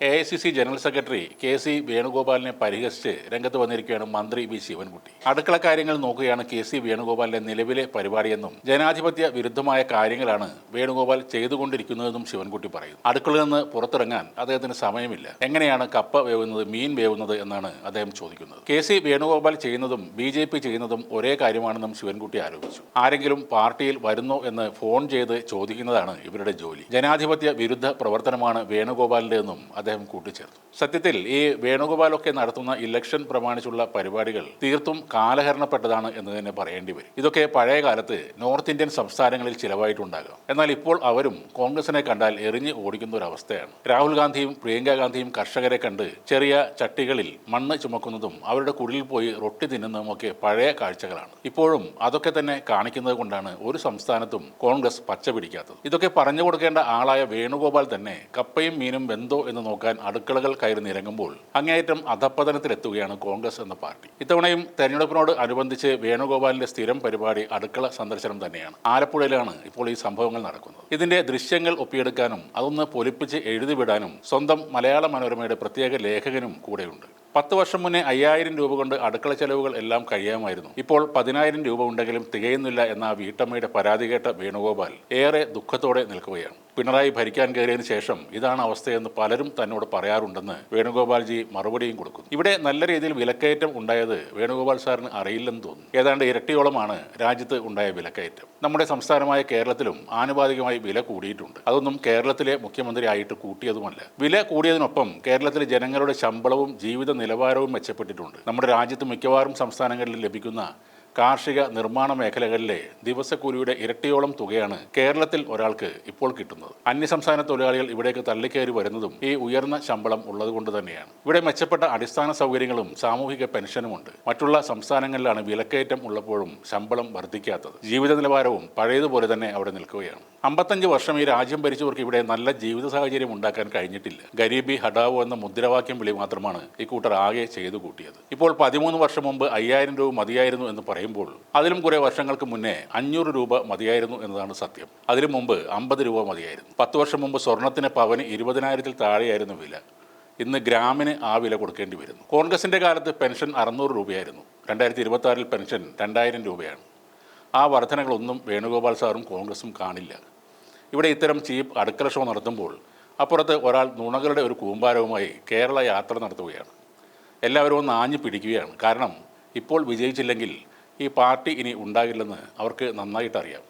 A I C C general secretary K C വേണുഗോപാലിനെ പരിഹസിച്ച് രംഗത്ത് വന്നിരിക്കുകയാണ് മന്ത്രി വി ശിവൻകുട്ടി. അടുക്കള കാര്യങ്ങൾ നോക്കുകയാണ് കെ സി വേണുഗോപാലിന്റെ നിലവിലെ പരിപാടിയെന്നും ജനാധിപത്യ വിരുദ്ധമായ കാര്യങ്ങളാണ് വേണുഗോപാൽ ചെയ്തുകൊണ്ടിരിക്കുന്നതെന്നും ശിവൻകുട്ടി പറയുന്നു. അടുക്കളയിൽ നിന്ന് പുറത്തിറങ്ങാൻ അദ്ദേഹത്തിന് സമയമില്ല. എങ്ങനെയാണ് കപ്പ വേവുന്നത് മീൻ വേവുന്നത് എന്നാണ് അദ്ദേഹം ചോദിക്കുന്നത്. കെ സി വേണുഗോപാൽ ചെയ്യുന്നതും ബി ജെ പി ചെയ്യുന്നതും ഒരേ കാര്യമാണെന്നും ശിവൻകുട്ടി ആരോപിച്ചു. ആരെങ്കിലും പാർട്ടിയിൽ വരുന്നോ എന്ന് ഫോൺ ചെയ്ത് ചോദിക്കുന്നതാണ് ഇവരുടെ ജോലി. ജനാധിപത്യ വിരുദ്ധ പ്രവർത്തനമാണ് വേണുഗോപാലിന്റെതെന്നും അദ്ദേഹം കൂട്ടിച്ചേർത്തു. സത്യത്തിൽ ഈ വേണുഗോപാലൊക്കെ നടത്തുന്ന ഇലക്ഷൻ പ്രമാണിച്ചുള്ള പരിപാടികൾ തീർത്തും കാലഹരണപ്പെട്ടതാണ് എന്ന് തന്നെ പറയേണ്ടി വരും. ഇതൊക്കെ പഴയ കാലത്ത് നോർത്ത് ഇന്ത്യൻ സംസ്ഥാനങ്ങളിൽ ചിലവായിട്ടുണ്ടാകാം. എന്നാൽ ഇപ്പോൾ അവരും കോൺഗ്രസിനെ കണ്ടാൽ എറിഞ്ഞ് ഓടിക്കുന്ന ഒരു അവസ്ഥയാണ്. രാഹുൽ ഗാന്ധിയും പ്രിയങ്ക ഗാന്ധിയും കർഷകരെ കണ്ട് ചെറിയ ചട്ടികളിൽ മണ്ണ് ചുമക്കുന്നതും അവരുടെ കുടിലിൽ പോയി റൊട്ടി തിന്നുന്നതും ഒക്കെ പഴയ കാഴ്ചകളാണ്. ഇപ്പോഴും അതൊക്കെ തന്നെ കാണിക്കുന്നത് കൊണ്ടാണ് ഒരു സംസ്ഥാനത്തും കോൺഗ്രസ് പച്ച പിടിക്കാത്തത്. ഇതൊക്കെ പറഞ്ഞു കൊടുക്കേണ്ട ആളായ വേണുഗോപാൽ തന്നെ കപ്പയും മീനും വെന്തോ എന്ന് നോക്കാൻ അടുക്കളകൾ കയറി നിരങ്ങുമ്പോൾ അങ്ങേയറ്റം അധപ്പതനത്തിലെത്തുകയാണ് കോൺഗ്രസ് എന്ന പാർട്ടി. ഇത്തവണയും തെരഞ്ഞെടുപ്പിനോട് അനുബന്ധിച്ച് വേണുഗോപാലിന്റെ സ്ഥിരം പരിപാടി അടുക്കള സന്ദർശനം തന്നെയാണ്. ആലപ്പുഴയിലാണ് ഇപ്പോൾ ഈ സംഭവങ്ങൾ നടക്കുന്നത്. ഇതിന്റെ ദൃശ്യങ്ങൾ ഒപ്പിയെടുക്കാനും അതൊന്ന് പൊലിപ്പിച്ച് എഴുതിവിടാനും സ്വന്തം മലയാള മനോരമയുടെ പ്രത്യേക ലേഖകനും കൂടെയുണ്ട്. പത്ത് വർഷം മുന്നേ അയ്യായിരം രൂപ കൊണ്ട് അടുക്കള ചെലവുകൾ എല്ലാം കഴിയാമായിരുന്നു. ഇപ്പോൾ പതിനായിരം രൂപ ഉണ്ടെങ്കിലും തികയുന്നില്ല എന്ന ആ വീട്ടമ്മയുടെ പരാതി കേട്ട വേണുഗോപാൽ ഏറെ ദുഃഖത്തോടെ നിൽക്കുകയാണ്. പിണറായി ഭരിക്കാൻ കയറിയതിനു ശേഷം ഇതാണ് അവസ്ഥയെന്ന് പലരും തന്നോട് പറയാറുണ്ടെന്ന് വേണുഗോപാൽജി മറുപടിയും കൊടുക്കുന്നു. ഇവിടെ നല്ല രീതിയിൽ വിലക്കയറ്റം ഉണ്ടായത് വേണുഗോപാൽ സാറിന് അറിയില്ലെന്ന് തോന്നുന്നു. ഏതാണ്ട് ഇരട്ടിയോളമാണ് രാജ്യത്ത് ഉണ്ടായ വിലക്കയറ്റം. നമ്മുടെ സംസ്ഥാനമായ കേരളത്തിലും ആനുപാതികമായി വില കൂടിയിട്ടുണ്ട്. അതൊന്നും കേരളത്തിലെ മുഖ്യമന്ത്രി ആയിട്ട് കൂട്ടിയതുമല്ല. വില കൂടിയതിനൊപ്പം കേരളത്തിലെ ജനങ്ങളുടെ ശമ്പളവും ജീവിത നിലവാരവും മെച്ചപ്പെട്ടിട്ടുണ്ട്. നമ്മുടെ രാജ്യത്ത് മിക്കവാറും സംസ്ഥാനങ്ങളിൽ ലഭിക്കുന്ന കാർഷിക നിർമ്മാണ മേഖലകളിലെ ദിവസക്കൂലിയുടെ ഇരട്ടിയോളം തുകയാണ് കേരളത്തിൽ ഒരാൾക്ക് ഇപ്പോൾ കിട്ടുന്നത്. അന്യസംസ്ഥാന തൊഴിലാളികൾ ഇവിടേക്ക് തള്ളിക്കയറി വരുന്നതും ഈ ഉയർന്ന ശമ്പളം ഉള്ളതുകൊണ്ട് തന്നെയാണ്. ഇവിടെ മെച്ചപ്പെട്ട അടിസ്ഥാന സൗകര്യങ്ങളും സാമൂഹിക പെൻഷനുമുണ്ട്. മറ്റുള്ള സംസ്ഥാനങ്ങളിലാണ് വിലക്കയറ്റം ഉള്ളപ്പോഴും ശമ്പളം വർദ്ധിക്കാത്തത്. ജീവിത നിലവാരവും പഴയതുപോലെ തന്നെ അവിടെ നിൽക്കുകയാണ്. അമ്പത്തഞ്ച് വർഷം ഈ രാജ്യം ഭരിച്ചവർക്ക് ഇവിടെ നല്ല ജീവിത സാഹചര്യം ഉണ്ടാക്കാൻ കഴിഞ്ഞിട്ടില്ല. ഗരീബി ഹഡാവോ എന്ന മുദ്രാവാക്യം വിളി മാത്രമാണ് ഈ കൂട്ടർ ആകെ ചെയ്തു കൂട്ടിയത്. ഇപ്പോൾ പതിമൂന്ന് വർഷം മുമ്പ് അയ്യായിരം രൂപ മതിയായിരുന്നു എന്ന് പറയുമ്പോൾ അതിലും കുറേ വർഷങ്ങൾക്ക് മുന്നേ അഞ്ഞൂറ് രൂപ മതിയായിരുന്നു എന്നതാണ് സത്യം. അതിനു മുമ്പ് അമ്പത് രൂപ മതിയായിരുന്നു. പത്ത് വർഷം മുമ്പ് സ്വർണത്തിന് പവന് ഇരുപതിനായിരത്തിൽ താഴെയായിരുന്നു വില. ഇന്ന് ഗ്രാമിന് ആ വില കൊടുക്കേണ്ടി വരുന്നു. കോൺഗ്രസിന്റെ കാലത്ത് പെൻഷൻ അറുന്നൂറ് രൂപയായിരുന്നു. രണ്ടായിരത്തി ഇരുപത്തി പെൻഷൻ രണ്ടായിരം രൂപയാണ്. ആ വർധനകളൊന്നും വേണുഗോപാൽ സാറും കോൺഗ്രസും കാണില്ല. ഇവിടെ ഇത്തരം ചീപ്പ് അടുക്കള ഷോ നടത്തുമ്പോൾ അപ്പുറത്ത് ഒരാൾ നുണകളുടെ ഒരു കൂമ്പാരവുമായി കേരള യാത്ര നടത്തുകയാണ്. എല്ലാവരും ഒന്ന് ആഞ്ഞു പിടിക്കുകയാണ്. കാരണം ഇപ്പോൾ വിജയിച്ചില്ലെങ്കിൽ ഈ പാർട്ടി ഇനി ഉണ്ടാകില്ലെന്ന് അവർക്ക് നന്നായിട്ട് അറിയാം